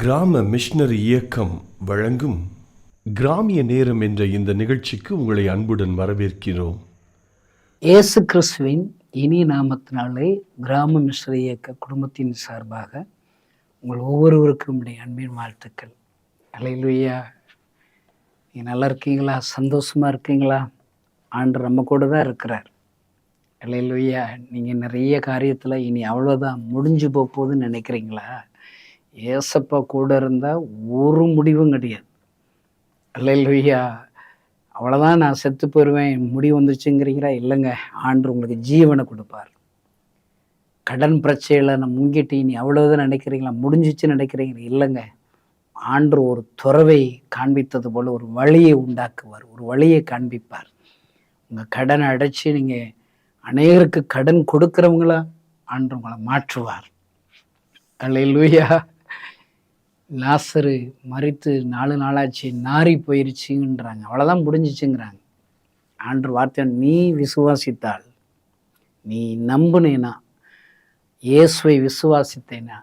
கிராம மிஷனரி இயக்கம் வழங்கும் கிராமிய நேரம் என்ற இந்த நிகழ்ச்சிக்கு உங்களை அன்புடன் வரவேற்கிறோம். இயேசு கிறிஸ்துவின் இனி நாமத்தினாலே கிராம மிஸ்ர இயக்க குடும்பத்தின் சார்பாக உங்கள் ஒவ்வொருவருக்கும் உடைய அன்பின் வாழ்த்துக்கள். அலையிலுயா நீ நல்லா இருக்கீங்களா? சந்தோஷமாக இருக்கீங்களா? ஆண்டு நம்ம கூட தான் இருக்கிறார். அலையிலுயா நீங்கள் நிறைய காரியத்தில் இனி அவ்வளோதான் முடிஞ்சு போக போகுதுன்னு நினைக்கிறீங்களா? ஏசப்பா கூட இருந்தால் ஒரு முடிவும் கிடையாது. அல்லையா அவ்வளோதான் நான் செத்து போயிடுவேன் முடிவு வந்துச்சுங்கிறீங்களா இல்லைங்க. ஆண்டு உங்களுக்கு ஜீவனை கொடுப்பார். கடன் பிரச்சனையில் நான் முங்கிட்டு நீ அவ்வளோதான் நினைக்கிறீங்களா? முடிஞ்சிச்சு நினைக்கிறீங்களா? இல்லைங்க. ஆண்டு ஒரு துறவை காண்பித்தது போல் ஒரு வழியை உண்டாக்குவார். ஒரு வழியை காண்பிப்பார். உங்கள் கடனை அடைச்சி நீங்கள் அநேகருக்கு கடன் கொடுக்குறவங்களா? ஆண்டு உங்களை மாற்றுவார். அல்லையா லாசரு மறித்து நாலு நாளாச்சு நாரி போயிருச்சுன்றாங்க அவ்வளோதான் முடிஞ்சிச்சுங்கிறாங்க. ஆண்டு வார்த்தை நீ விசுவாசித்தால் நீ நம்புனேனா? இயேசுவை விசுவாசித்தேனா?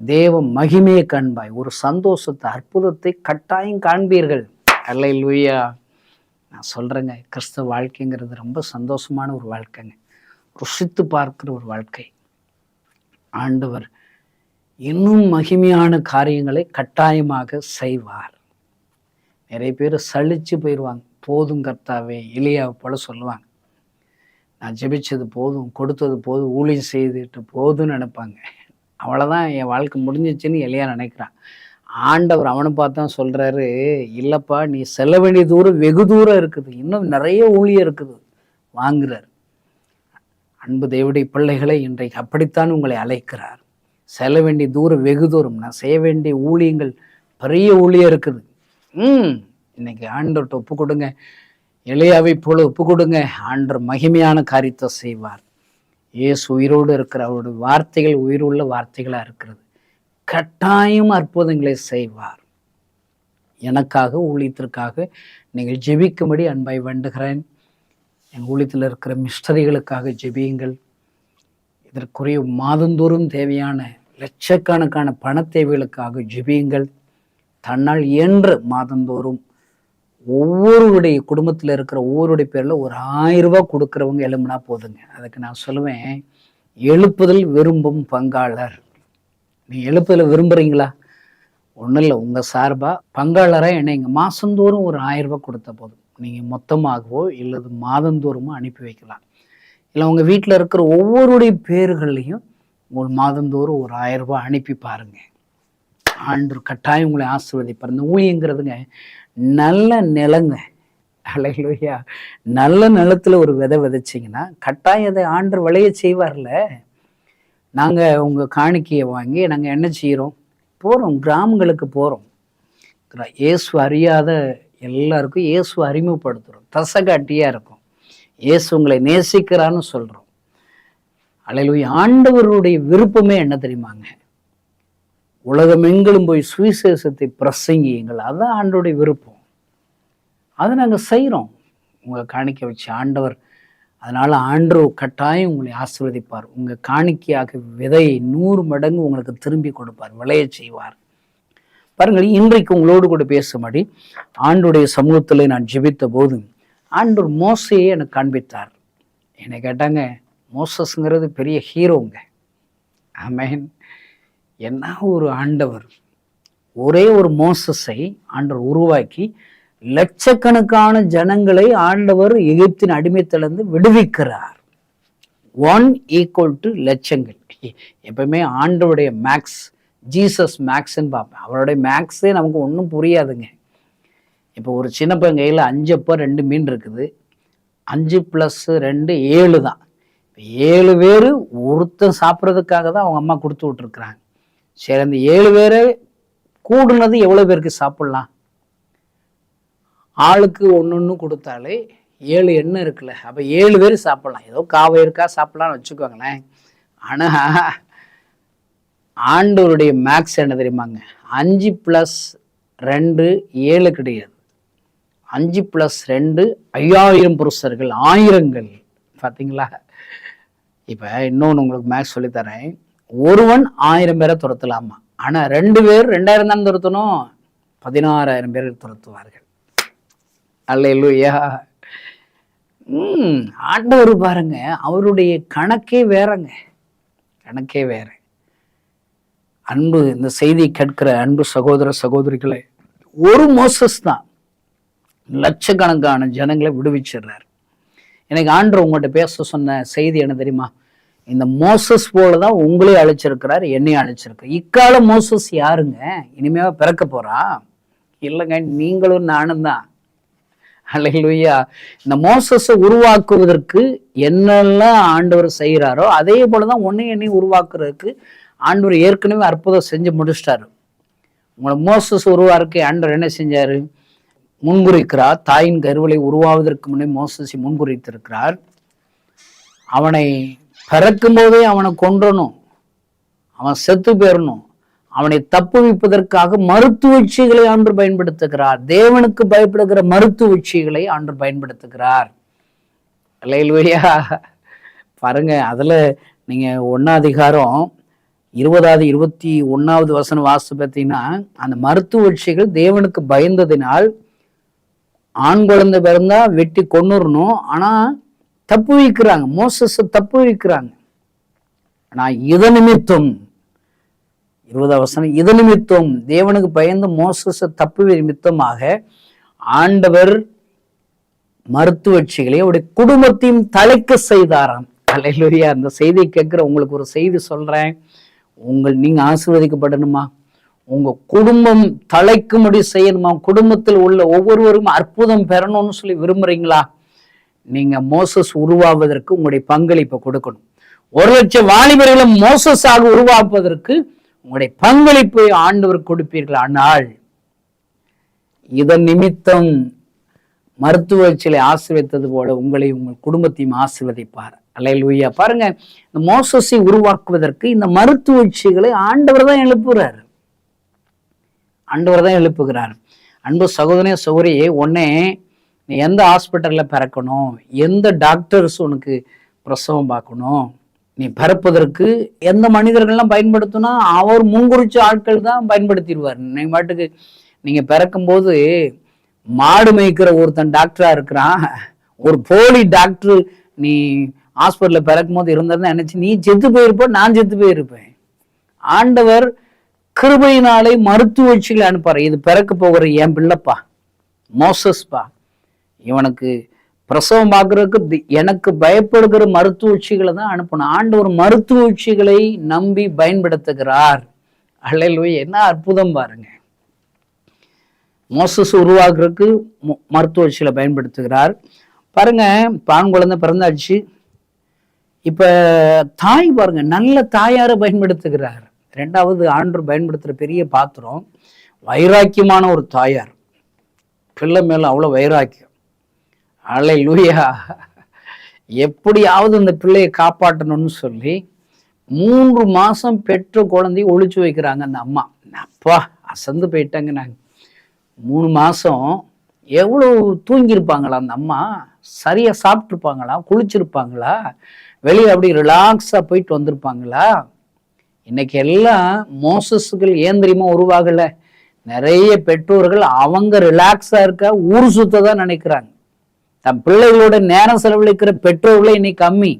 தேவ மகிமையை காண்பாய். ஒரு சந்தோஷத்தை அற்புதத்தை கட்டாயம் காண்பீர்கள். அல்ல லூயா நான் சொல்கிறேங்க கிறிஸ்தவ வாழ்க்கைங்கிறது ரொம்ப சந்தோஷமான ஒரு வாழ்க்கைங்க. ருசித்து பார்க்குற ஒரு வாழ்க்கை. ஆண்டவர் இன்னும் மகிமையான காரியங்களை கட்டாயமாக செய்வார். நிறைய பேர் சளிச்சு போயிடுவாங்க. போதும் கர்த்தாவே எளியாவை போல சொல்லுவாங்க. நான் ஜெபிச்சது போதும் கொடுத்தது போதும் ஊழியம் செய்துட்டு போதும்னு நினைப்பாங்க. அவ்வளோதான் என் வாழ்க்கை முடிஞ்சிச்சுன்னு எளியா நினைக்கிறான். ஆண்டவர் அவனை பார்த்தா சொல்கிறாரு இல்லைப்பா நீ செல்ல வேண்டிய தூரம் வெகு தூரம் இருக்குது. இன்னும் நிறைய ஊழியம் இருக்குது. வாங்குறார். அன்பு தேவடைய பிள்ளைகளை இன்றைக்கு அப்படித்தான் உங்களை அழைக்கிறார். செல்ல வேண்டிய தூரம் வெகு தூரம் நான் செய்ய வேண்டிய ஊழியங்கள் பெரிய ஊழியம் இருக்குது. ம் இன்னைக்கு ஆண்டவர்கிட்ட ஒப்பு கொடுங்க. இளையாவை போல ஒப்பு கொடுங்க. ஆண்டர் மகிமையான காரியத்தை செய்வார். இயேசு உயிரோடு இருக்கிற அவருடைய வார்த்தைகள் உயிருள்ள வார்த்தைகளாக இருக்கிறது. கட்டாயம் அற்புதங்களை செய்வார். எனக்காக ஊழியத்திற்காக நீங்கள் ஜெபிக்கும்படி அன்பாய் வேண்டுகிறேன். எங்கள் ஊழியத்தில் இருக்கிற மிஸ்டரிகளுக்காக ஜெபியுங்கள். இதற்குரிய மாதந்தோறும் தேவையான லட்சக்கணக்கான பண தேவைகளுக்காக ஜெபியுங்கள். தன்னால் இயன்ற மாதந்தோறும் ஒவ்வொருடைய குடும்பத்தில் இருக்கிற ஒவ்வொருடைய பேரில் ஒரு ஆயிரம் ரூபாய் கொடுக்குறவங்க எலும்புனா போதுங்க. அதுக்கு நான் சொல்லுவேன் எழுப்புதல் விரும்பும் பங்காளர். நீ எழுப்புதல் விரும்புகிறீங்களா ஒன்றும் இல்லை உங்கள் சார்பாக பங்காளராக என்னைங்க மாதந்தோறும் ஒரு ஆயிரம் ரூபாய் கொடுத்த போதும். நீங்கள் மொத்தமாகவோ இல்லது மாதந்தோறுமோ அனுப்பி வைக்கலாம். இல்லை உங்கள் வீட்டில் இருக்கிற ஒவ்வொருடைய பேர்களையும் ஒரு மாதந்தோறும் ஒரு ஆயிரம் ரூபாய் அனுப்பி பாருங்க. ஆண்டு கட்டாயம் உங்களை ஆசிர்வதிப்பார். இந்த ஊழியங்கிறதுங்க நல்ல நிலங்க. அலையிலோயா. நல்ல நிலத்தில் ஒரு விதை விதைச்சிங்கன்னா கட்டாயம் அதை ஆண்டு விளைய செய்வார்ல. நாங்கள் உங்கள் காணிக்கையை வாங்கி நாங்கள் என்ன செய்கிறோம் போகிறோம் கிராமங்களுக்கு போகிறோம் இயேசு அறியாத எல்லாருக்கும் இயேசு அறிமுகப்படுத்துகிறோம் தசகாட்டியாக இருக்கும். இயேசு உங்களை நேசிக்கிறான்னு சொல்கிறோம் அலையிலுய. ஆண்டவருடைய விருப்பமே என்ன தெரியுமாங்க? உலகமெங்கிலும் போய் சுவிசேஷத்தை பிரசங்கியுங்கள். அதுதான் ஆண்டோடைய விருப்பம். அதை நாங்கள் செய்கிறோம். உங்கள் காணிக்க வச்சு ஆண்டவர் அதனால் ஆண்டு கட்டாயம் உங்களை ஆசீர்வதிப்பார். உங்கள் காணிக்கையாக விதையை நூறு மடங்கு உங்களுக்கு திரும்பி கொடுப்பார். விளைய செய்வார். பாருங்கள் இன்றைக்கு உங்களோடு கூட பேசும்படி ஆண்டுடைய சமூகத்தில் நான் ஜெபித்த போது ஆண்டவர் மோசையை எனக்கு காண்பித்தார். என்னை கேட்டாங்க மோசஸ்ங்கிறது பெரிய ஹீரோங்க. ஆமேன். என்ன ஒரு ஆண்டவர். ஒரே ஒரு மோசஸை ஆண்டவர் உருவாக்கி லட்சக்கணக்கான ஜனங்களை ஆண்டவர் எகிப்தின் அடிமைத்திலிருந்து விடுவிக்கிறார். ஒன் ஈக்குவல் டு லட்சங்கள். எப்பவுமே ஆண்டவருடைய மேக்ஸ் ஜீசஸ் மேக்ஸ்ன்னு பார்ப்பேன். அவருடைய மேக்ஸே நமக்கு ஒன்றும் புரியாதுங்க. இப்போ ஒரு சின்ன பையன் கையில் அஞ்சு அப்போ ரெண்டு மீன் இருக்குது. அஞ்சு ப்ளஸ் ரெண்டு ஏழு தான். ஏழு பேர் ஒருத்தன் சாப்பிட்றதுக்காக தான் அவங்க அம்மா கொடுத்து விட்ருக்குறாங்க சரி அந்த ஏழு பேரை கூடுனது எவ்வளோ பேருக்கு சாப்பிட்லாம்? ஆளுக்கு ஒன்று ஒன்று கொடுத்தாலே ஏழு எண்ணெய் இருக்குல்ல அப்போ ஏழு பேர் சாப்பிட்லாம். ஏதோ காவை இருக்கா சாப்பிட்லான்னு வச்சுக்கோங்களேன். ஆனால் ஆண்டவருடைய மேக்ஸ் என்ன தெரியுமாங்க? அஞ்சு ப்ளஸ் ரெண்டு ஏழு கிடையாது. அஞ்சு ப்ளஸ் ரெண்டு ஐயாயிரம் புருஷர்கள் ஆயிரங்கள். பார்த்தீங்களா இப்போ இன்னொன்று உங்களுக்கு மேக்ஸ் சொல்லித்தரேன். ஒருவன் ஆயிரம் பேரை துரத்தலாமா? ஆனால் ரெண்டு பேர் ரெண்டாயிரம் தான் துரத்தணும்? பதினாறாயிரம் பேர் துரத்துவார்கள். அல்லேலூயா. ம் ஆண்டவர் பாருங்க அவருடைய கணக்கே வேறங்க. கணக்கே வேற. அன்பு இந்த செய்தி கேட்கிற அன்பு சகோதர சகோதரிகளை ஒரு மோசஸ் தான் லட்சக்கணக்கான ஜனங்களை விடுவிச்சிடுறாரு. எனக்கு ஆண்டு உங்கள்கிட்ட பேச சொன்ன செய்தி என்ன தெரியுமா? இந்த மோசஸ் போல தான் உங்களையும் அழைச்சிருக்கிறார் என்னையும் அழைச்சிருக்கிறார் இக்கால மோசஸ் யாருங்க? இனிமேவா பிறக்க போறா? இல்லைங்க நீங்களும் நானும் தான். அல்லையா இந்த மோசஸை உருவாக்குவதற்கு என்னெல்லாம் ஆண்டவர் செய்கிறாரோ அதே போல தான் ஒன்றையும் என்னையும் உருவாக்குறதுக்கு ஆண்டவர் ஏற்கனவே அற்புதம் செஞ்சு முடிச்சிட்டாரு. உங்களை மோசஸ் உருவாருக்கு ஆண்டவர் என்ன செஞ்சாரு? முன்குறிக்கிறார். தாயின் கருவலை உருவாவதற்கு முன்னே மோசசி முன்குறித்திருக்கிறார். அவனை பிறக்கும் போதே அவனை கொன்றணும். அவன் செத்து போயிடணும் அவனை தப்புவிப்பதற்காக மருத்துவச்சிகளை ஆண்டு பயன்படுத்துகிறார். தேவனுக்கு பயப்படுகிற மருத்துவச்சிகளை ஆண்டு பயன்படுத்துகிறார். இல்லையா பாருங்க அதில் நீங்கள் ஒன்னாதிகாரம் இருபதாவது இருபத்தி ஒன்றாவது வசனம் வாசித்து பார்த்தீங்கன்னா அந்த மருத்துவச்சிகள் தேவனுக்கு பயந்ததினால் ஆண் குழந்தை பிறந்தா வெட்டி கொன்னுறணும். ஆனா தப்பு வைக்கிறாங்க மோசஸ தப்பு வைக்கிறாங்க நான் இத நிமித்தம் இருபதாம் வசனம் இத நிமித்தம் தேவனுக்கு பயந்து மோசஸ தப்பு நிமித்தமாக ஆண்டவர் மருத்துவட்சிகளை அவருடைய குடும்பத்தையும் தலைக்க செய்தாராம். அலையிலுரியா அந்த செய்தியை கேட்குற உங்களுக்கு ஒரு செய்தி சொல்றேன். உங்கள் நீங்க ஆசீர்வதிக்கப்படணுமா? உங்க குடும்பம் தலைக்கும்படி செய்யணுமா? குடும்பத்தில் உள்ள ஒவ்வொருவரும் அற்புதம் பெறணும்னு சொல்லி விரும்புறீங்களா? நீங்க மோசஸ் உருவாவதற்கு உங்களுடைய பங்களிப்பை கொடுக்கணும். ஒரு லட்சம் வாலிபர்களை மோசஸாக உருவாக்குவதற்கு உங்களுடைய பங்களிப்பை ஆண்டவர் கொடுப்பீர்கள். ஆனால் இதன் நிமித்தம் மருத்துவச்சிலை ஆசீர்வதித்தது போல உங்களை உங்கள் குடும்பத்தையும் ஆசிர்வதிப்பார். அல்லேலூயா. பாருங்க இந்த மோசஸை உருவாக்குவதற்கு இந்த மருத்துவச்சிகளை ஆண்டவர் தான் எழுப்புறாரு. ஆண்டவர் தான் எழுப்புகிறார். அன்பு சகோதரனே சௌரி உடனே நீ எந்த ஹாஸ்பிட்டலில் பிறக்கணும்? எந்த டாக்டர்ஸ் உனக்கு பிரசவம் பார்க்கணும்? நீ பிறப்பதற்கு எந்த மனிதர்கள்லாம் பயன்படுத்தினா அவர் முன்குறிச்ச ஆட்கள் தான் பயன்படுத்திடுவார். நீ பாட்டுக்கு நீங்கள் பிறக்கும்போது மாடு மேய்க்கிற ஒருத்தன் டாக்டராக இருக்கிறான். ஒரு போலி டாக்டர் நீ ஹாஸ்பிட்டலில் பிறக்கும் போது இருந்திருந்தா நினச்சி நீ செத்து போயிருப்ப நான் செத்து போயிருப்பேன். ஆண்டவர் கிருபையினாலே மருத்துவச்சிகளை அனுப்புறார். இது பிறக்க போகிற என் பிள்ளைப்பா. மோசஸ்பா இவனுக்கு பிரசவம் பார்க்கறதுக்கு தி- எனக்கு பயப்படுகிற மருத்துவ உச்சிகளை தான் அனுப்பணும். ஆண்டவர் மருத்துவச்சிகளை நம்பி பயன்படுத்துகிறார். அல்லேலூயா. என்ன அற்புதம் பாருங்க. மோசஸ் உருவாக்குறதுக்கு மருத்துவ உச்சிகளை பயன்படுத்துகிறார். பாருங்க பான் குழந்தை பிறந்தாச்சு. இப்ப தாய் பாருங்க நல்ல தாயாரை பயன்படுத்துகிறார். ரெண்டாவது ஆண்டு பயன்படுத்துகிற பெரிய பாத்திரம் வைராக்கியமான ஒரு தாயார். பிள்ளை மேலே அவ்வளோ வைராக்கியம். அலை லூயா எப்படியாவது இந்த பிள்ளையை காப்பாற்றணும்னு சொல்லி மூன்று மாதம் பெற்ற குழந்தைய ஒழிச்சு வைக்கிறாங்க அந்த அம்மா. அப்பா அசந்து போயிட்டாங்க நாங்கள் மூணு மாதம் எவ்வளோ தூங்கியிருப்பாங்களா அந்த அம்மா? சரியாக சாப்பிட்ருப்பாங்களா குளிச்சிருப்பாங்களா? வெளியே அப்படி ரிலாக்ஸாக போயிட்டு வந்திருப்பாங்களா? இன்னைக்கு எல்லாம் மோசஸ்கள் ஏன் தெரியுமா உருவாகல? நிறைய பெற்றோர்கள் அவங்க ரிலாக்ஸா இருக்க ஊர் சுத்த தான் நினைக்கிறாங்க. தன் பிள்ளைகளோட நேரம் செலவழிக்கிற பெற்றோர்களே இன்னைக்கு கம்மி.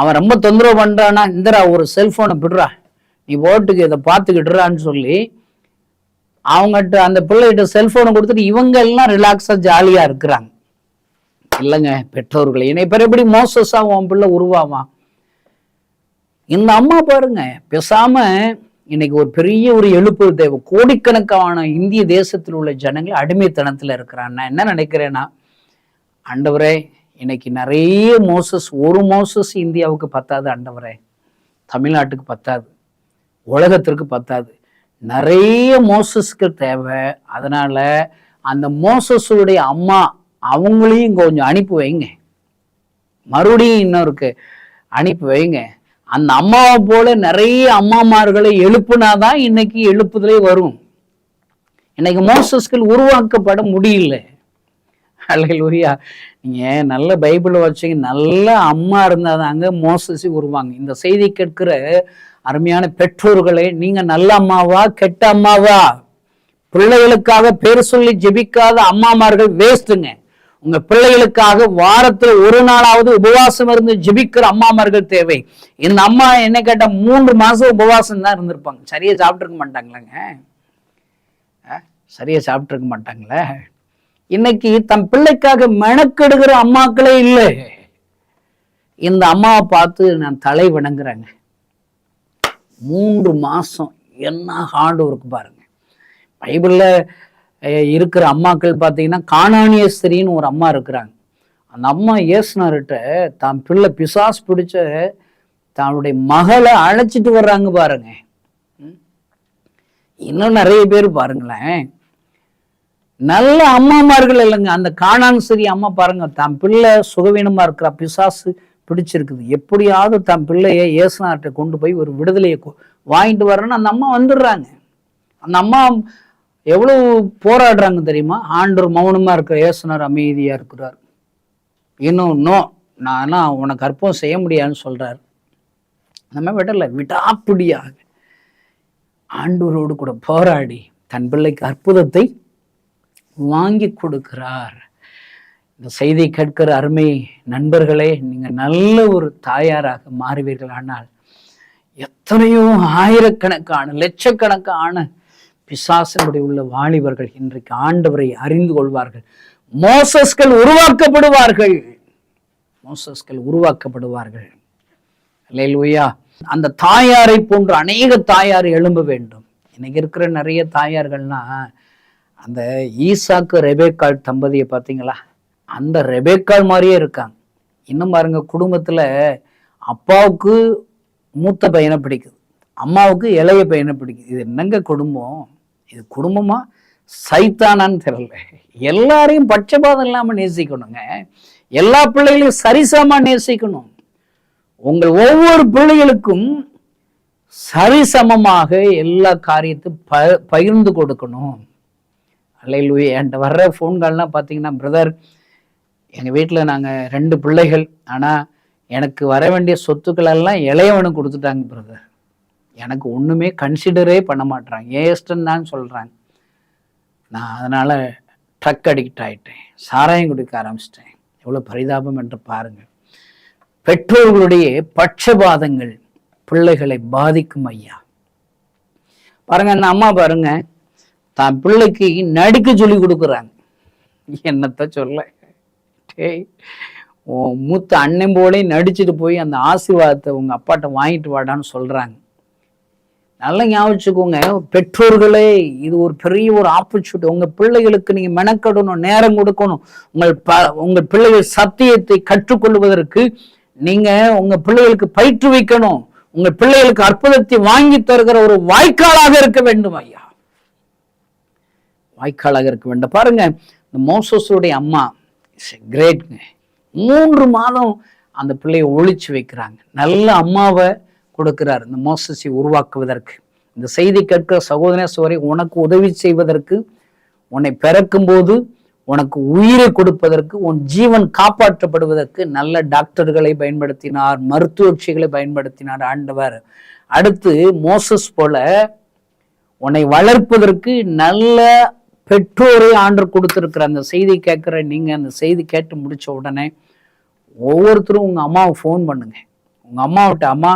அவன் ரொம்ப தொந்தரவு பண்றானா இந்தரா ஒரு செல்போனை விடுறா நீ ஓட்டுக்கு இதை பார்த்துக்கிட்டுறான்னு சொல்லி அவங்ககிட்ட அந்த பிள்ளைகிட்ட செல்போனை கொடுத்துட்டு இவங்க எல்லாம் ரிலாக்ஸா ஜாலியா இருக்கிறாங்க. இல்லைங்க பெற்றோர்கள் என்னை பிற எப்படி மோசஸா உன் பிள்ளை உருவாவான்? இந்த அம்மா பாருங்க பேசாம இன்னைக்கு ஒரு பெரிய ஒரு எழுப்பு தேவை. கோடிக்கணக்கான இந்திய தேசத்தில் உள்ள ஜனங்கள் அடிமைத்தனத்தில் இருக்கிறான் நான் என்ன நினைக்கிறேன்னா ஆண்டவரே இன்னைக்கு நிறைய மோசஸ் ஒரு மோசஸ் இந்தியாவுக்கு பத்தாது ஆண்டவரே. தமிழ்நாட்டுக்கு பத்தாது. உலகத்திற்கு பத்தாது. நிறைய மோசஸ்கள் தேவை. அதனால அந்த மோசஸுடைய அம்மா அவங்களையும் கொஞ்சம் அனுப்பி வைங்க. மறுபடியும் இன்னொருக்கு அனுப்பி வைங்க. அந்த அம்மாவை போல நிறைய அம்மாமார்களை எழுப்புனாதான் இன்னைக்கு எழுப்புதலே வரும். இன்னைக்கு மோசஸ்கள் உருவாக்கப்பட முடியல. அல்லையா நீங்கள் நல்ல பைபிளை வச்சீங்க நல்ல அம்மா இருந்தால் தாங்க மோசசி உருவாங்க. இந்த செய்தி கேட்கிற அருமையான பெற்றோர்களே நீங்கள் நல்ல அம்மாவா கெட்ட அம்மாவா? பிள்ளைகளுக்காக பேர் சொல்லி ஜெபிக்காத அம்மாமார்கள் வேஸ்ட்டுங்க உங்க பிள்ளைகளுக்காக வாரத்துல ஒரு நாளாவது உபவாசம் இருந்து ஜிபிக்கிற அம்மாமார்கள் தேவை. இந்த அம்மா என்ன கேட்டா மூன்று மாசம் உபவாசம் தான் இருந்திருப்பாங்க. சரியா சாப்பிட்டுருக்க மாட்டாங்களாங்க? சரியா சாப்பிட்டுருக்க மாட்டாங்களே? இன்னைக்கு தன் பிள்ளைக்காக மெனக்கெடுகிற அம்மாக்களே இல்லை. இந்த அம்மாவை பார்த்து நான் தலை வணங்குறேங்க. மூன்று மாசம் என்ன ஹார்ட் ஒர்க் பாருங்க. பைபிளில் இருக்கிற அம்மாக்கள் பார்த்தீங்கன்னா காணானியஸ்திரின்னு ஒரு அம்மா இருக்கிறாங்க. அந்த அம்மா இயேசுனார்கிட்ட தான் பிள்ளை பிசாஸ் பிடிச்ச தன்னுடைய மகளை அழைச்சிட்டு வர்றாங்க பாருங்க. இன்னும் நிறைய பேர் பாருங்களேன். நல்ல அம்மாமார்கள் இல்லைங்க. அந்த காணான் சரி அம்மா பாருங்க தன் பிள்ளை சுகவீனமா இருக்கிற பிசாசு பிடிச்சிருக்குது. எப்படியாவது தன் பிள்ளைய இயேசுனார்கிட்ட கொண்டு போய் ஒரு விடுதலையை வாங்கிட்டு வரணும்னு அந்த அம்மா வந்துடுறாங்க. அந்த அம்மா எவ்வளவு போராடுறாங்க தெரியுமா? ஆண்டவர் மௌனமா இருக்கிற இயேசுனார் அமைதியா இருக்கிறார். இன்னும் நோ உனக்கு அற்பம் செய்ய முடியாதுன்னு சொல்றாரு. நம்ம விடல விடாப்பிடியாக. ஆண்டவரோடு கூட போராடி தன் பிள்ளைக்கு அற்புதத்தை வாங்கி கொடுக்கிறார். இந்த செய்தி கேட்கிற அருமை நண்பர்களே நீங்கள் நல்ல ஒரு தாயாராக மாறுவீர்கள் ஆனால் எத்தனையோ ஆயிரக்கணக்கான லட்சக்கணக்கான பிசாசனுடைய உள்ள வாலிபர்கள் இன்றைக்கு ஆண்டவரை அறிந்து கொள்வார்கள். மோசஸ்கள் உருவாக்கப்படுவார்கள். மோசஸ்கள் உருவாக்கப்படுவார்கள். இல்லையா அந்த தாயாரை போன்ற அநேக தாயார் எழும்ப வேண்டும். இன்னைக்கு இருக்கிற நிறைய தாயார்கள்னா அந்த ஈசாக்கு ரெபேக்கால் தம்பதியை பார்த்தீங்களா? அந்த ரெபேக்கால் மாதிரியே இருக்காங்க. இன்னும் பாருங்க குடும்பத்தில் அப்பாவுக்கு மூத்த பையனை பிடிக்குது. அம்மாவுக்கு இளைய பையனை பிடிக்குது. இது என்னங்க குடும்பம்? இது குடும்பமா? சைத்தானான்னு தெரியல. எல்லாரையும் பட்சபாதம் இல்லாமல் நேசிக்கணுங்க. எல்லா பிள்ளைகளையும் சரிசமா நேசிக்கணும். உங்கள் ஒவ்வொரு பிள்ளைகளுக்கும் சரிசமமாக எல்லா காரியத்தையும் ப பகிர்ந்து கொடுக்கணும். அல்லையிலுயே என்கிட்ட வர்ற ஃபோன் கால்லாம் பார்த்தீங்கன்னா பிரதர் எங்கள் வீட்டில் நாங்கள் ரெண்டு பிள்ளைகள். ஆனால் எனக்கு வர வேண்டிய சொத்துக்கள் எல்லாம் இளையவனுக்கு கொடுத்துட்டாங்க பிரதர் எனக்கு ஒன்றுமே கன்சிடரே பண்ண மாட்டேறாங்க ஏஸ்டன் தான் சொல்கிறாங்க நான் அதனால் ட்ரக் அடிக்ட் ஆயிட்டேன். சாராயம் குடிக்க ஆரம்பிச்சிட்டேன். எவ்வளோ பரிதாபம் என்று பாருங்கள். பெற்றோர்களுடைய பட்சபாதங்கள் பிள்ளைகளை பாதிக்கும் ஐயா. பாருங்க அந்த அம்மா பாருங்க. தான் பிள்ளைக்கு நடிக்க சொல்லி கொடுக்குறாங்க. என்னத்த சொல்ல? டேய் மூத்த அண்ணன் போலே நடிச்சுட்டு போய் அந்த ஆசீர்வாதத்தை உங்க அப்பாட்ட வாங்கிட்டு வாடான்னு சொல்றாங்க. நல்லா ஞாபகம் பெற்றோர்களே இது ஒரு பெரிய ஒரு ஆப்பர்ச்சுனிட்டி உங்க பிள்ளைகளுக்கு நீங்க மெனக்கடணும் நேரம் கொடுக்கணும். உங்கள் ப உங்கள் பிள்ளைகள் சத்தியத்தை கற்றுக்கொள்வதற்கு நீங்க உங்க பிள்ளைகளுக்கு பயிற்றுவிக்கணும் உங்க பிள்ளைகளுக்கு அற்புதத்தை வாங்கி தருகிற ஒரு வாய்க்காலாக இருக்க வேண்டும் ஐயா. வாய்க்காலாக இருக்க வேண்டும். பாருங்க இந்த மோசஸுடைய அம்மா கிரேட்ங்க மூன்று மாதம் அந்த பிள்ளையை ஒழிச்சு வைக்கிறாங்க. நல்ல அம்மாவை கொடுக்கிறார். இந்த மோசஸை உருவாக்குவதற்கு. இந்த செய்தி கேட்கிற சகோதர சோரை உனக்கு உதவி செய்வதற்கு உன்னை பிறக்கும்போது உனக்கு உயிரை கொடுப்பதற்கு உன் ஜீவன் காப்பாற்றப்படுவதற்கு நல்ல டாக்டர்களை பயன்படுத்தினார் மருத்துவச்சிகளை பயன்படுத்தினார் ஆண்டவர். அடுத்து மோசஸ் போல உன்னை வளர்ப்பதற்கு நல்ல பெற்றோரை ஆண்டு கொடுத்துருக்கிற அந்த செய்தி கேட்குற நீங்க அந்த செய்தி கேட்டு முடிச்ச உடனே ஒவ்வொருத்தரும் உங்க அம்மாவை ஃபோன் பண்ணுங்க. உங்க அம்மாவிட்ட அம்மா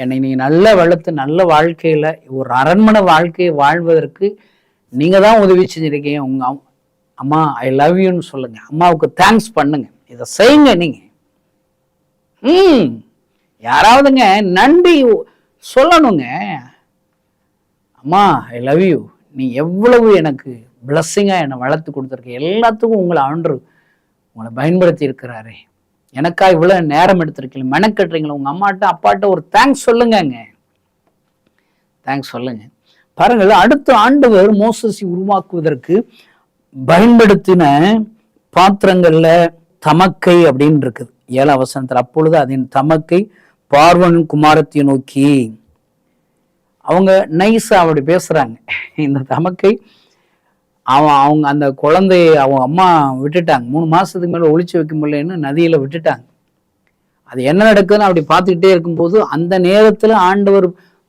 என்னை நீங்கள் நல்ல வளர்த்து நல்ல வாழ்க்கையில் ஒரு அரண்மனை வாழ்க்கையை வாழ்வதற்கு நீங்கள் தான் உதவி செஞ்சுருக்கீங்க. உங்கள் அம்மா ஐ லவ் யூன்னு சொல்லுங்கள் அம்மாவுக்கு தேங்க்ஸ் பண்ணுங்க. இதை செய்யுங்க நீங்கள் ம். யாராவதுங்க நன்றி சொல்லணுங்க. அம்மா ஐ லவ் யூ நீ எவ்வளவு எனக்கு பிளஸ்ஸிங்காக என்னை வளர்த்து கொடுத்துருக்க. எல்லாத்துக்கும் உங்களை ஆண்டு உங்களை பயன்படுத்தி இருக்கிறாரே. எனக்கா இவ்வளோ நேரம் எடுத்திருக்கீங்க? மெனக்கட்டுறீங்களா? உங்கள் அம்மாட்ட அப்பாட்ட ஒரு தேங்க்ஸ் சொல்லுங்கங்க. தேங்க்ஸ் சொல்லுங்க. பாருங்கள் அடுத்த ஆண்டவர் மோசஸை உருவாக்குவதற்கு பயன்படுத்தின பாத்திரங்கள்ல தமக்கை அப்படின்னு இருக்குது. ஏழு அவசரத்தில் அப்பொழுது அதன் தமக்கை பார்வன் குமாரத்தை நோக்கி. அவங்க நைஸா அப்படி பேசுறாங்க. இந்த தமக்கை அவன் அவங்க அந்த குழந்தைய அவங்க அம்மா விட்டுட்டாங்க. மூணு மாதத்துக்கு மேலே ஒழிச்சு வைக்க முடியலன்னு நதியில் விட்டுட்டாங்க. அது என்ன நடக்குதுன்னு அப்படி பார்த்துக்கிட்டே இருக்கும்போது அந்த நேரத்தில் ஆண்டவர்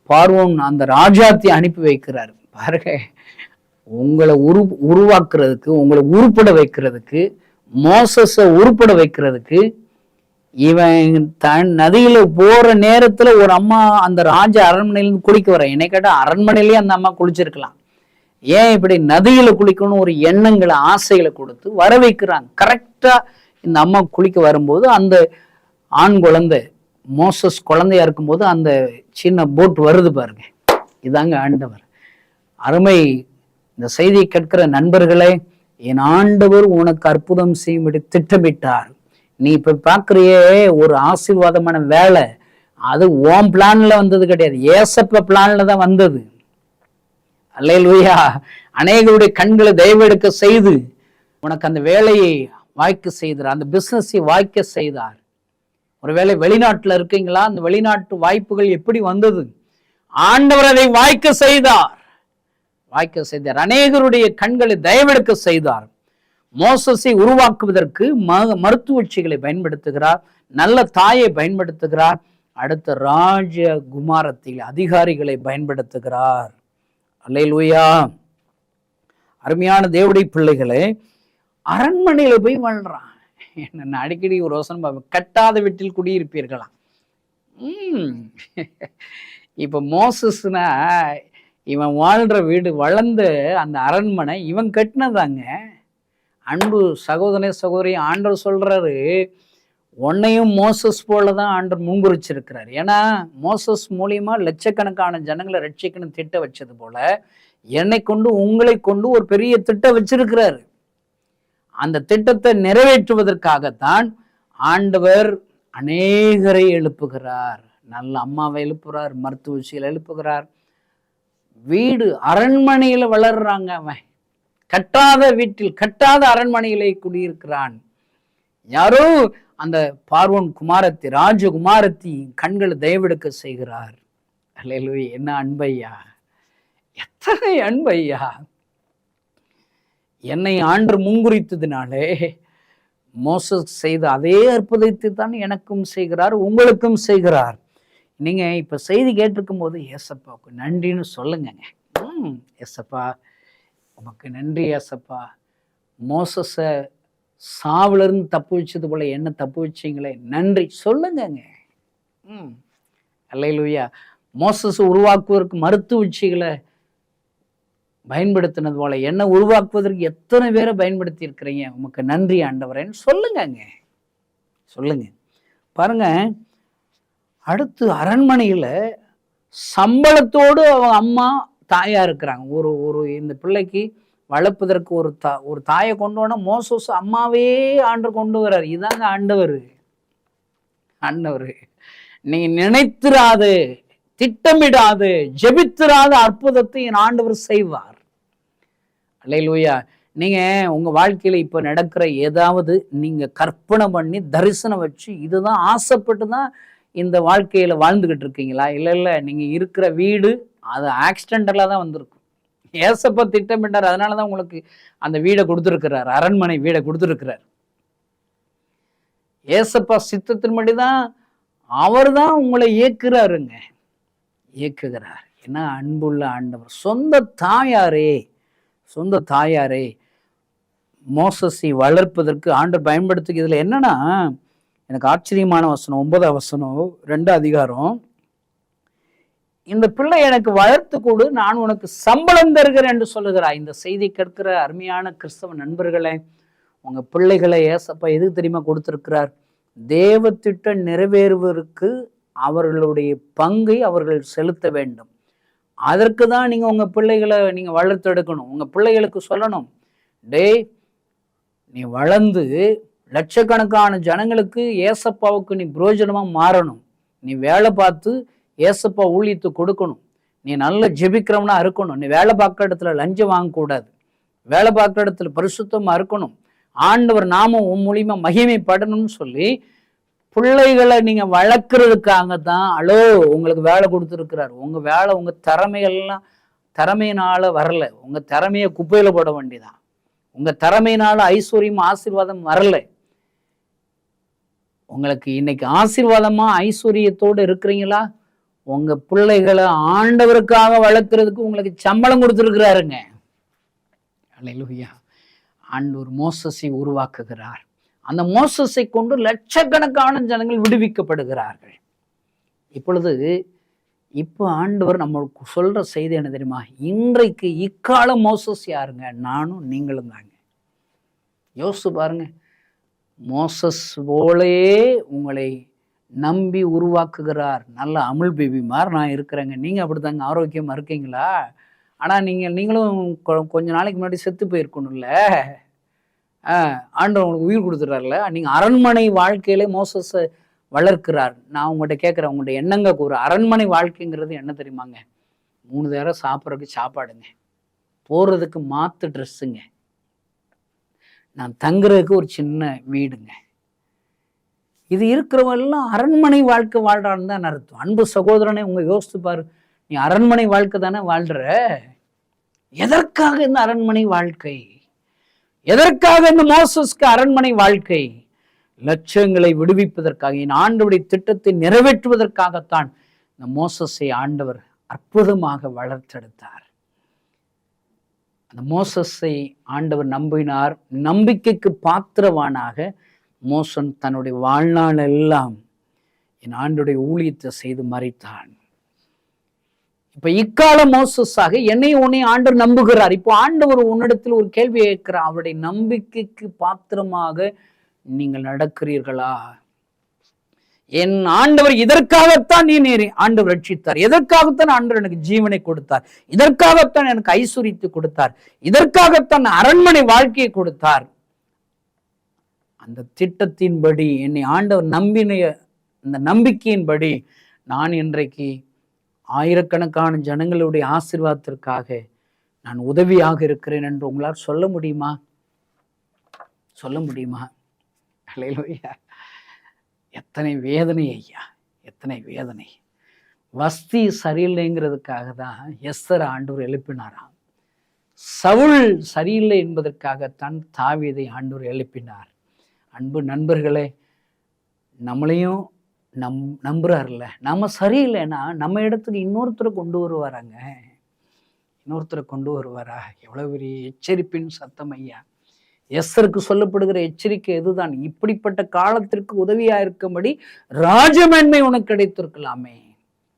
பார்வோன் அந்த ராஜாத்தை அனுப்பி வைக்கிறார். பாருங்க. உங்களை உரு உருவாக்குறதுக்கு உங்களை உருப்பட வைக்கிறதுக்கு மோசஸை உருப்பட வைக்கிறதுக்கு இவன் தன் நதியில போற நேரத்துல ஒரு அம்மா அந்த ராஜ அரண்மனையிலேருந்து குளிக்க வர என்னை கேட்டால் அரண்மனையிலேயே அந்த அம்மா குளிச்சிருக்கலாம். ஏன் இப்படி நதியில குளிக்கணும் ஒரு எண்ணங்களை ஆசைகளை கொடுத்து வர வைக்கிறாங்க. கரெக்டா இந்த அம்மா குளிக்க வரும்போது அந்த ஆண் குழந்தை மோசஸ் குழந்தையா இருக்கும்போது அந்த சின்ன போட் வருது பாருங்க. இதாங்க ஆண்டவர். அருமை இந்த செய்தியை கேட்கிற நண்பர்களே என் ஆண்டவர் உனக்கு அற்புதம் செய்யும்படி திட்டமிட்டார். நீ இப்ப பார்க்குறியே ஒரு ஆசீர்வாதமான வேலை. அது ஓம் பிளான்ல வந்தது கிடையாது. ஏசப்ப பிளான்ல தான் வந்தது. அல்லேலூயா. அநேகருடைய கண்களை தயவெடுக்க செய்து உனக்கு அந்த வேலையை வாய்க்க செய்தார் அந்த பிஸ்னஸை வாய்க்க செய்தார். ஒருவேளை வெளிநாட்டில் இருக்கீங்களா? அந்த வெளிநாட்டு வாய்ப்புகள் எப்படி வந்தது? ஆண்டவர் அதை வாய்க்க செய்தார். வாய்க்க செய்தார். அநேகருடைய கண்களை தயவெடுக்க செய்தார். மோசஸை உருவாக்குவதற்கு ம மருத்துவச்சிகளை பயன்படுத்துகிறார் நல்ல தாயை பயன்படுத்துகிறார் அடுத்த ராஜ குமாரத்தில் அதிகாரிகளை பயன்படுத்துகிறார். அல்லேலூயா. அருமையான தேவடைய பிள்ளைகளே அரண்மனையில் போய் வாழ்றான். என்ன அடிக்கடி ஒரு ரோசன் பார்ப்பேன். கட்டாத வீட்டில் குடியிருப்பீர்களாம் உம் மோசஸ்னா இவன் வாழ்ற வீடு வளர்ந்த அந்த அரண்மனை இவன் கட்டினதாங்க. அன்பு சகோதரனே சகோதரி ஆண்டவர் சொல்கிறாரு உன்னையும் மோசஸ் போல தான் ஆண்டர் முன்குறிச்சிருக்கிறார் ஏன்னா மோசஸ் மூலியமா லட்சக்கணக்கான ஜனங்களை ரட்சிக்கணும் திட்ட வச்சது போல என்னை கொண்டு உங்களை கொண்டு ஒரு பெரிய திட்டம் வச்சிருக்கிறாரு. அந்த திட்டத்தை நிறைவேற்றுவதற்காகத்தான் ஆண்டவர் அநேகரை எழுப்புகிறார். நல்ல அம்மாவை எழுப்புகிறார் மருத்துவ மருத்துவச்சியில் எழுப்புகிறார். வீடு அரண்மனையில் வளர்றாங்க அவன். கட்டாத வீட்டில் கட்டாத அரண்மனையிலே குடியிருக்கிறான். யாரோ அந்த பார்வன் குமாரத்தி ராஜகுமாரத்தி கண்களை தயவெடுக்க செய்கிறார். அல்லேலூயா என்ன அன்பையா? எத்தனை அன்பையா? என்னை ஆண்டு முன்குறித்ததினாலே மோசஸ் செய்த அதே அற்புதத்தை தான் எனக்கும் செய்கிறார் உங்களுக்கும் செய்கிறார். நீங்கள் இப்போ செய்தி கேட்டிருக்கும் போது ஏசப்பாவுக்கு நன்றின்னு சொல்லுங்கங்க. ம் ஏசப்பா உமக்கு நன்றி ஏசப்பா. மோசஸை சாவுல இருந்து தப்பு வச்சது போல என்ன தப்பு வச்சீங்களே? நன்றி. சொல்லுங்கங்க. ம். அல்லையிலுயா மோசஸ் உருவாக்குவதற்கு மருத்துவ உச்சிகளை பயன்படுத்தினது போல என்ன உருவாக்குவதற்கு எத்தனை பேரை பயன்படுத்தி இருக்கிறீங்க உமக்கு நன்றி ஆண்டவரேன்னு சொல்லுங்கங்க. சொல்லுங்க. பாருங்க அடுத்து அரண்மனையில சம்பளத்தோடு அவங்க அம்மா தாயா இருக்கிறாங்க. ஒரு ஒரு இந்த பிள்ளைக்கு வளர்ப்பதற்கு ஒரு தா ஒரு தாயை கொண்டு வந்தா மோசோஸ் அம்மாவே ஆண்டு கொண்டு வர்றார். இதாங்க ஆண்டவர். ஆண்டவர். நீ நினைத்திராது திட்டமிடாது ஜெபித்திராத அற்புதத்தை என் ஆண்டவர் செய்வார். அல்லேலூயா. நீங்க உங்க வாழ்க்கையில இப்ப நடக்கிற ஏதாவது நீங்க கற்பனை பண்ணி தரிசனம் வச்சு இதுதான் ஆசைப்பட்டு தான் இந்த வாழ்க்கையில வாழ்ந்துகிட்டு இருக்கீங்களா? இல்லை இல்ல நீங்க இருக்கிற வீடு அது ஆக்சிடென்டலாக தான் வந்திருக்கும் ஏசப்ப திட்டமிட்டார் அதனால தான் உங்களுக்கு அந்த வீடை கொடுத்துருக்கிறார் அரண்மனை வீடை கொடுத்துருக்கிறார். ஏசப்பா சித்தத்தின்படி தான் அவர் தான் உங்களை இயக்குறாருங்க. இயக்குகிறார். என்ன அன்புள்ள ஆண்டவர். சொந்த தாயாரே சொந்த தாயாரே மோசஸை வளர்ப்பதற்கு ஆண்டு பயன்படுத்துக்கு இதில் என்னன்னா எனக்கு ஆச்சரியமான வசனம் ஒன்பதாம் வசனம் ரெண்டு அதிகாரம் இந்த பிள்ளை எனக்கு வளர்த்து கொடு நான் உனக்கு சம்பளம் தருகிறேன் என்று சொல்லுகிறாய். இந்த செய்தி கேட்கிற அருமையான கிறிஸ்தவ நண்பர்களே உங்க பிள்ளைகளை ஏசப்பா எதுக்கு தெரியுமா கொடுத்திருக்கிறார்? தேவ திட்டம் நிறைவேறுவதற்கு அவர்களுடைய பங்கை அவர்கள் செலுத்த வேண்டும். அதற்கு தான் நீங்கள் உங்கள் பிள்ளைகளை நீங்கள் வளர்த்தெடுக்கணும் உங்கள் பிள்ளைகளுக்கு சொல்லணும் டேய் நீ வளர்ந்து லட்சக்கணக்கான ஜனங்களுக்கு ஏசப்பாவுக்கு நீ புரோஜனமாக மாறணும். நீ வேலை பார்த்து ஏசப்பா ஊழியத்து கொடுக்கணும். நீ நல்ல ஜெபிக்கிறவனா இருக்கணும். நீ வேலை பார்க்குற இடத்துல லஞ்சம் வாங்கக்கூடாது. வேலை பார்க்குற இடத்துல பரிசுத்தமாக இருக்கணும். ஆண்டவர் நாமம் உன் மூலியமா மகிமைப்படணும்னு சொல்லி பிள்ளைகளை நீங்கள் வளர்க்குறதுக்காக தான் அலோ உங்களுக்கு வேலை கொடுத்துருக்கிறார். உங்கள் வேலை உங்கள் திறமைகள்லாம் திறமையினால் வரல. உங்கள் திறமையை குப்பையில் போட வேண்டிதான் உங்கள் திறமையினால் ஐஸ்வர்யம் ஆசீர்வாதம் வரலை. உங்களுக்கு இன்னைக்கு ஆசீர்வாதமாக ஐஸ்வர்யத்தோடு இருக்கிறீங்களா? உங்க பிள்ளைகளை ஆண்டவருக்காக வளர்க்கறதுக்கு உங்களுக்கு சம்பளம் கொடுத்துருக்கிறாருங்க. அலையிலுயா ஆண்டவர் மோசஸை உருவாக்குகிறார். அந்த மோசஸை கொண்டு லட்சக்கணக்கான ஜனங்கள் விடுவிக்கப்படுகிறார்கள். இப்பொழுது இப்போ ஆண்டவர் நம்மளுக்கு சொல்ற செய்தி என்ன தெரியுமா? இன்றைக்கு இக்கால மோசஸ் யாருங்க? நானும் நீங்களும் தாங்க. யோசிச்சு பாருங்க. மோசஸ் போலே உங்களை நம்பி உருவாக்குகிறார். நல்ல அமுல் பேபி மாதிரி நான் இருக்கிறேங்க. நீங்கள் அப்படி தாங்க ஆரோக்கியமாக இருக்கீங்களா? ஆனால் நீங்கள் நீங்களும் கொ- கொஞ்ச நாளைக்கு முன்னாடி செத்து போயிருக்கணும்ல? ஆண்டு ஆண்டவர் உங்களுக்கு உயிர் கொடுத்துட்றாருல நீங்கள் அரண்மனை வாழ்க்கையிலே மோசஸை வளர்க்கிறார். நான் உங்கள்கிட்ட கேட்குறேன். உங்கள்கிட்ட என்னங்க ஒரு அரண்மனை வாழ்க்கைங்கிறது என்ன தெரியுமாங்க? மூணு நேரம் சாப்பிட்றதுக்கு சாப்பாடுங்க. போகிறதுக்கு மாற்று ட்ரெஸ்ஸுங்க நான் தங்குறதுக்கு ஒரு சின்ன வீடுங்க. இது இருக்கிறவெல்லாம் அரண்மனை வாழ்க்கை வாழ்கிறான்னு தான் அர்த்தம். அன்பு சகோதரனை உங்க யோசித்து பாரு. நீ அரண்மனை வாழ்க்கை தானே வாழ்ற? எதற்காக இந்த அரண்மனை வாழ்க்கை? எதற்காக இந்த மோசஸ்க்கு அரண்மனை வாழ்க்கை? லட்சங்களை விடுவிப்பதற்காக என் ஆண்டவருடைய திட்டத்தை நிறைவேற்றுவதற்காகத்தான் இந்த மோசஸை ஆண்டவர் அற்புதமாக வளர்த்தெடுத்தார். அந்த மோசஸை ஆண்டவர் நம்பினார். நம்பிக்கைக்கு பாத்திரவானாக மோசன் தன்னுடைய வாழ்நாள் எல்லாம் என் ஆண்டுடைய ஊழியத்தை செய்து மறைத்தான். இப்ப இக்கால மோசஸாக என்னை உன்னை ஆண்டு நம்புகிறார். இப்போ ஆண்டவர் உன்னிடத்தில் ஒரு கேள்வி கேட்கிறார். அவருடைய நம்பிக்கைக்கு பாத்திரமாக நீங்கள் நடக்கிறீர்களா? என் ஆண்டவர் இதற்காகத்தான் நீ நேரி ஆண்டவர் ரட்சித்தார். எதற்காகத்தான் ஆண்டவர் எனக்கு ஜீவனை கொடுத்தார்? இதற்காகத்தான் எனக்கு ஐஸ்வரித்து கொடுத்தார். இதற்காகத்தான் அரண்மனை வாழ்க்கையை கொடுத்தார். அந்த திட்டத்தின்படி என்னை ஆண்டவர் நம்பின அந்த நம்பிக்கையின்படி நான் இன்றைக்கு ஆயிரக்கணக்கான ஜனங்களுடைய ஆசீர்வாதத்திற்காக நான் உதவியாக இருக்கிறேன் என்று உங்களால் சொல்ல முடியுமா? சொல்ல முடியுமா? ஹalleluya. எத்தனை வேதனை ஐயா எத்தனை வேதனை. வஸ்தி சரியில்லைங்கிறதுக்காக தான் எஸ்தர் ஆண்டூர் எழுப்பினாராம். சவுல் சரியில்லை என்பதற்காகத்தான் தாவியதை ஆண்டூர் எழுப்பினார். அன்பு நண்பர்களே நம்மளையும் நம் நம்புறாருல்ல. நம்ம சரியில்லைன்னா நம்ம இடத்துக்கு இன்னொருத்தரை கொண்டு வருவாராங்க? இன்னொருத்தரை கொண்டு வருவாரா? எவ்வளோ பெரிய எச்சரிப்பின் சத்தம் ஐயா. எஸ்ஸருக்கு சொல்லப்படுகிற எச்சரிக்கை எதுதான்? இப்படிப்பட்ட காலத்திற்கு உதவியாக இருக்கும்படி ராஜமேன்மை உனக்கு கிடைத்திருக்கலாமே.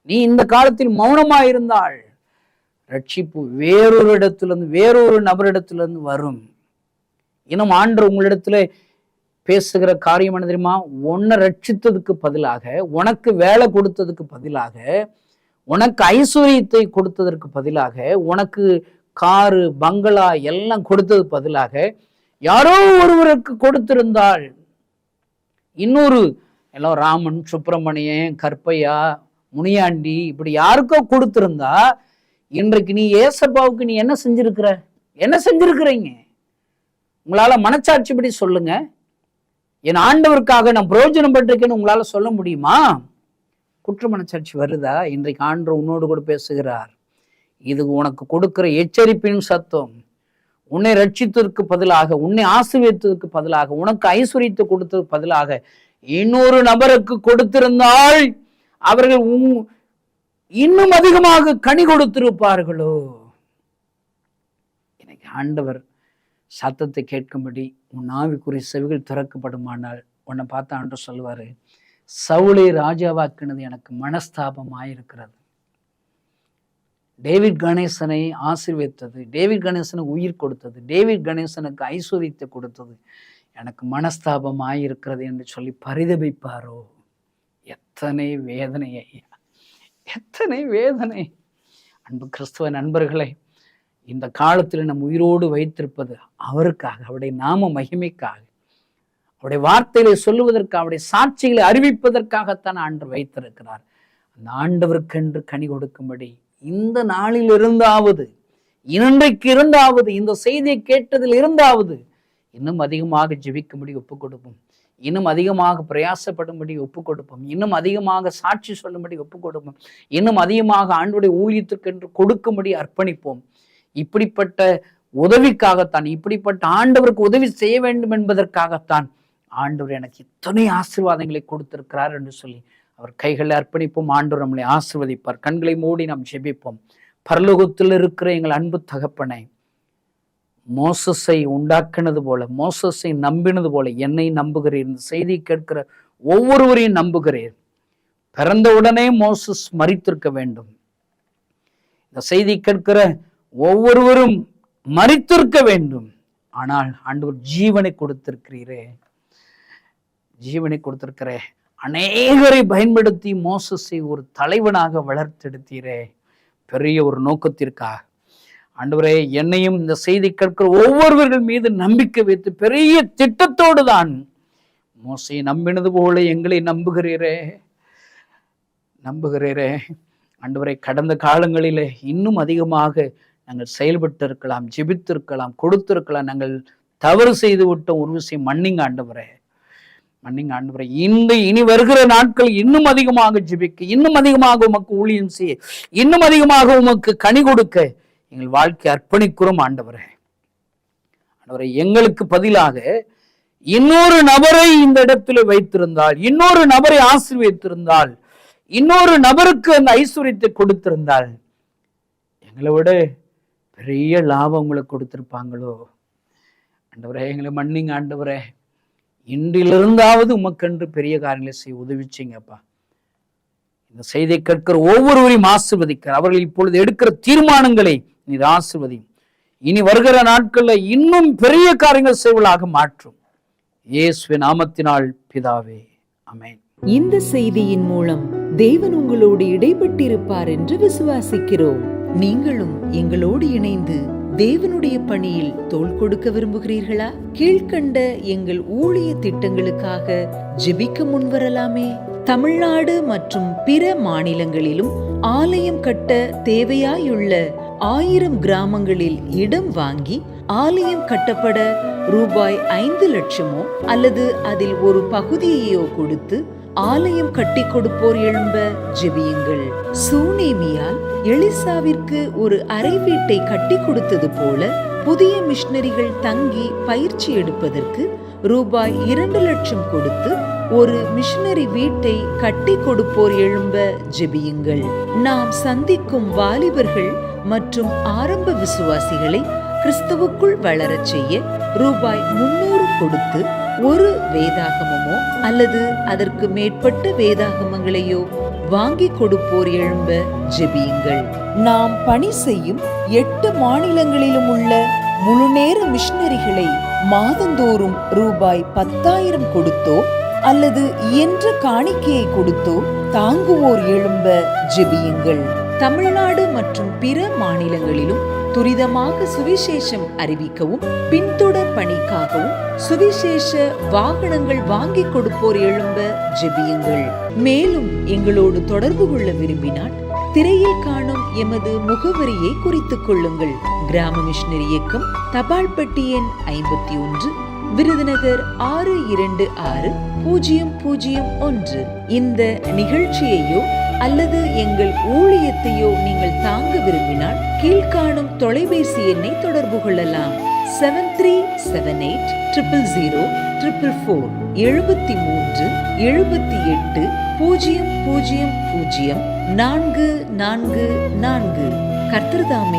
நீ இந்த காலத்தில் மௌனமா இருந்தால் ரட்சிப்பு வேறொரு இடத்துலேருந்து வேறொரு நபரிடத்துலேருந்து வரும். இன்னும் ஆண்டு உங்களிடத்துல பேசுகிற காரியம் என்ன தெரியுமா? உன்னை ரட்சித்ததுக்கு பதிலாக உனக்கு வேலை கொடுத்ததுக்கு பதிலாக உனக்கு ஐஸ்வர்யத்தை கொடுத்ததற்கு பதிலாக உனக்கு காரு பங்களா எல்லாம் கொடுத்தது பதிலாக யாரோ ஒருவருக்கு கொடுத்திருந்தால் இன்னொரு எல்லாம் ராமன் சுப்பிரமணியன் கற்பையா முனியாண்டி இப்படி யாருக்கோ கொடுத்திருந்தா இன்றைக்கு நீ ஏசப்பாவுக்கு நீ என்ன செஞ்சிருக்கிற? என்ன செஞ்சிருக்கிறீங்க? உங்களால மனச்சாட்சிப்படி சொல்லுங்க. என் ஆண்டவருக்காக நான் பிரயோஜனம் பட்டிருக்கேன்னு உங்களால சொல்ல முடியுமா? குற்ற சர்ச்சி வருதா? இன்றைக்கு ஆண்டு உன்னோடு கூட பேசுகிறார். இது உனக்கு கொடுக்கிற எச்சரிப்பின் சத்தம். உன்னை ரட்சித்ததற்கு பதிலாக உன்னை ஆசிரியத்ததற்கு பதிலாக உனக்கு ஐஸ்வர்யத்தை கொடுத்ததுக்கு பதிலாக இன்னொரு நபருக்கு கொடுத்திருந்தால் அவர்கள் இன்னும் அதிகமாக கனி கொடுத்திருப்பார்களோ? எனக்கு ஆண்டவர் சத்தத்தை கேட்கும்படி உன் ஆவிக்குரிய செவிகள் திறக்கப்படுமானால் உன்னை பார்த்து ஆண்டு சொல்லுவார் சவுளை ராஜாவாக்கினது எனக்கு மனஸ்தாபமாயிருக்கிறது. டேவிட் கணேசனை ஆசீர்வதித்தது டேவிட் கணேசனுக்கு உயிர் கொடுத்தது டேவிட் கணேசனுக்கு ஐஸ்வர்யத்தை கொடுத்தது எனக்கு மனஸ்தாபமாயிருக்கிறது என்று சொல்லி பரிதபிப்பாரோ? எத்தனை வேதனை ஐயா எத்தனை வேதனை. அன்பு கிறிஸ்துவ நண்பர்களே இந்த காலத்தில் நம் உயிரோடு வைத்திருப்பது அவருக்காக அவருடைய நாம மகிமைக்காக. அவருடைய வார்த்தைகளை சொல்லுவதற்கு அவருடைய சாட்சிகளை அறிவிப்பதற்காகத்தான் ஆண்டு வைத்திருக்கிறார். அந்த ஆண்டவருக்கென்று கனி கொடுக்கும்படி இந்த நாளில் இருந்தாவது இன்றைக்கு இருந்தாவது இந்த செய்தியை கேட்டதில் இருந்தாவது இன்னும் அதிகமாக ஜெபிக்கும்படி ஒப்பு கொடுப்போம் இன்னும் அதிகமாக பிரயாசப்படும்படி ஒப்பு கொடுப்போம் இன்னும் அதிகமாக சாட்சி சொல்லும்படி ஒப்பு கொடுப்போம் இன்னும் அதிகமாக ஆண்டுடைய ஊழியத்துக்கென்று கொடுக்கும்படி அர்ப்பணிப்போம். இப்படிப்பட்ட உதவிக்காகத்தான் இப்படிப்பட்ட ஆண்டவருக்கு உதவி செய்ய வேண்டும் என்பதற்காகத்தான் ஆண்டவர் எனக்கு இத்தனை ஆசீர்வாதங்களை கொடுத்திருக்கிறார் என்று சொல்லி அவர் கைகளை அர்ப்பணிப்போம். ஆண்டவர் நம்மளை ஆசிர்வதிப்பார். கண்களை மூடி நாம் ஜெபிப்போம். பரலோகத்தில் இருக்கிற எங்கள் அன்பு தகப்பனை மோசஸை உண்டாக்கினது போல மோசஸை நம்பினது போல என்னை நம்புகிறேன் இந்த செய்தி கேட்கிற ஒவ்வொருவரையும் நம்புகிறேன் பிறந்த உடனே மோசஸ் மறித்திருக்க வேண்டும். இந்த செய்தி கேட்கிற ஒவ்வொருவரும் மறித்திருக்க வேண்டும். ஆனால் ஆண்டவர் ஜீவனை கொடுத்திருக்கிறீரே. ஜீவனை கொடுத்திருக்கிறே. அநேகரை பயன்படுத்தி மோசஸை ஒரு தலைவனாக வளர்த்தெடுத்தீரே. பெரிய ஒரு நோக்கத்திற்காக ஆண்டவரே என்னையும் இந்த செய்தி கேட்கிற ஒவ்வொருவர்கள் மீது நம்பிக்கை வைத்து பெரிய திட்டத்தோடு தான் மோசையை நம்பினது போல எங்களை நம்புகிறீரே. நம்புகிறீரே. ஆண்டவரை கடந்த காலங்களிலே இன்னும் அதிகமாக நாங்கள் செயல்பட்டு இருக்கலாம் ஜெபித்திருக்கலாம் கொடுத்திருக்கலாம் நாங்கள் தவறு செய்து விட்ட ஒரு விஷயம் மன்னிங்க ஆண்டவரே. மன்னிங்க ஆண்டவரே. இந்த இனி வருகிற நாட்கள் இன்னும் அதிகமாக ஜெபிக்க இன்னும் அதிகமாக உமக்கு ஊழியம் செய்ய இன்னும் அதிகமாக உமக்கு கனி கொடுக்க எங்கள் வாழ்க்கை அர்ப்பணிக்கிறோம் ஆண்டவரே. ஆண்டவரே எங்களுக்கு பதிலாக இன்னொரு நபரை இந்த இடத்துல வைத்திருந்தால் இன்னொரு நபரை ஆசிர்வித்திருந்தால் இன்னொரு நபருக்கு அந்த ஐஸ்வர்யத்தை கொடுத்திருந்தால் எங்களை விட பெரிய லாபம் உங்களுக்கு கொடுத்திருப்பாங்களோ? ஆண்டவரே எங்களை மன்னிங்க ஆண்டவரே. இன்றிலிருந்தாவது உமக்கென்று பெரிய காரியங்களை செய்ய உதவிச்சிங்கப்பா. இந்த செய்தியை கேட்கிற ஒவ்வொருவரையும் ஆசிர்வதிக்கிற அவர்கள் இப்பொழுது எடுக்கிற தீர்மானங்களை நீர் ஆசிர்வதி. இனி வருகிற நாட்களில் இன்னும் பெரிய காரியங்கள் செய்வதாக மாற்றும். இயேசுவின் நாமத்தினால் பிதாவே. அமேன் இந்த செய்தியின் மூலம் தேவன் உங்களோடு இடைப்பட்டிருப்பார் என்று விசுவாசிக்கிறோம். நீங்களும் எங்களோடு இணைந்து தேவனுடைய பணியில் தோள் கொடுக்க விரும்புகிறீர்களா? கீழ்க்கண்ட எங்கள் ஊழிய திட்டங்களுக்காக ஜெபிக்க முன்வரலாமே. தமிழ்நாடு மற்றும் பிற மாநிலங்களிலும் ஆலயம் கட்ட தேவையாயுள்ள ஆயிரம் கிராமங்களில் இடம் வாங்கி ஆலயம் கட்டப்பட ரூபாய் ஐந்து லட்சமோ அல்லது அதில் ஒரு பகுதியையோ கொடுத்து ஆலயம் கட்டி கொடுப்போர் எழும்ப ஜெபியுங்கள். சூனேமியால் எலிசாவிற்கு ஒரு அறை வீட்டை கட்டி கொடுத்தது போல புதிய மிஷினரிகள் தங்கி பயிற்சி எடுப்பதற்கு ரூபாய் இரண்டு லட்சம் கொடுத்து ஒரு மிஷினரி வீட்டை கட்டி கொடுப்போர் எழும்ப ஜெபியுங்கள். நாம் சந்திக்கும் வாலிபர்கள் மற்றும் ஆரம்ப விசுவாசிகளை கிறிஸ்துவுக்குள் வளரச் செய்ய ரூபாய் முன்னூறு கொடுத்து ஒரு வேதாகமமோ அல்லது அதற்கு மேற்பட்ட வேதாகமங்களையோ வாங்கி கொடுப்போர் எழும்ப ஜெபியுங்கள். நாம் பணி செய்யும் எட்டு மாநிலங்களிலும் உள்ள முழுநேர மிஷினரிகளை மாதந்தோறும் ரூபாய் பத்தாயிரம் கொடுத்தோ அல்லது இயன்ற காணிக்கையை கொடுத்தோ தாங்குவோர் எழும்ப ஜெபியுங்கள். தமிழ்நாடு மற்றும் பிற மாநிலங்களிலும் துரிதமாக சுவிசேஷம் அறிவிக்கவும் பின்தொடர் பணிக்காகவும் சுவிசேஷ வாகனங்கள் வாங்கி கொடுப்போர் எழும்ப ஜெபியுங்கள். மேலும் எங்களோடு தொடர்பு கொள்ள விரும்பினால் திரையில் காணும் எமது முகவரியை குறித்துக் கொள்ளுங்கள். கிராம மிஷினரி இயக்கம் தபால் பெட்டி எண் ஐம்பத்தி ஒன்று விருதுநகர் ஆறு இரண்டு ஆறு பூஜ்ஜியம் பூஜ்ஜியம் ஒன்று. இந்த நிகழ்ச்சியையோ அல்லது எங்கள் ஊழியத்தையோ நீங்கள் தாங்க விரும்பினால் கீழ்காணும் தொலைபேசி எண்ணை தொடர்பு கொள்ளலாம். Seven three seven eight triple zero triple four எழுபத்தி மூன்று எழுபத்தி எட்டு பூஜ்ஜியம் பூஜ்ஜியம் பூஜ்ஜியம் நான்கு நான்கு நான்கு. கர்த்தர்தாமே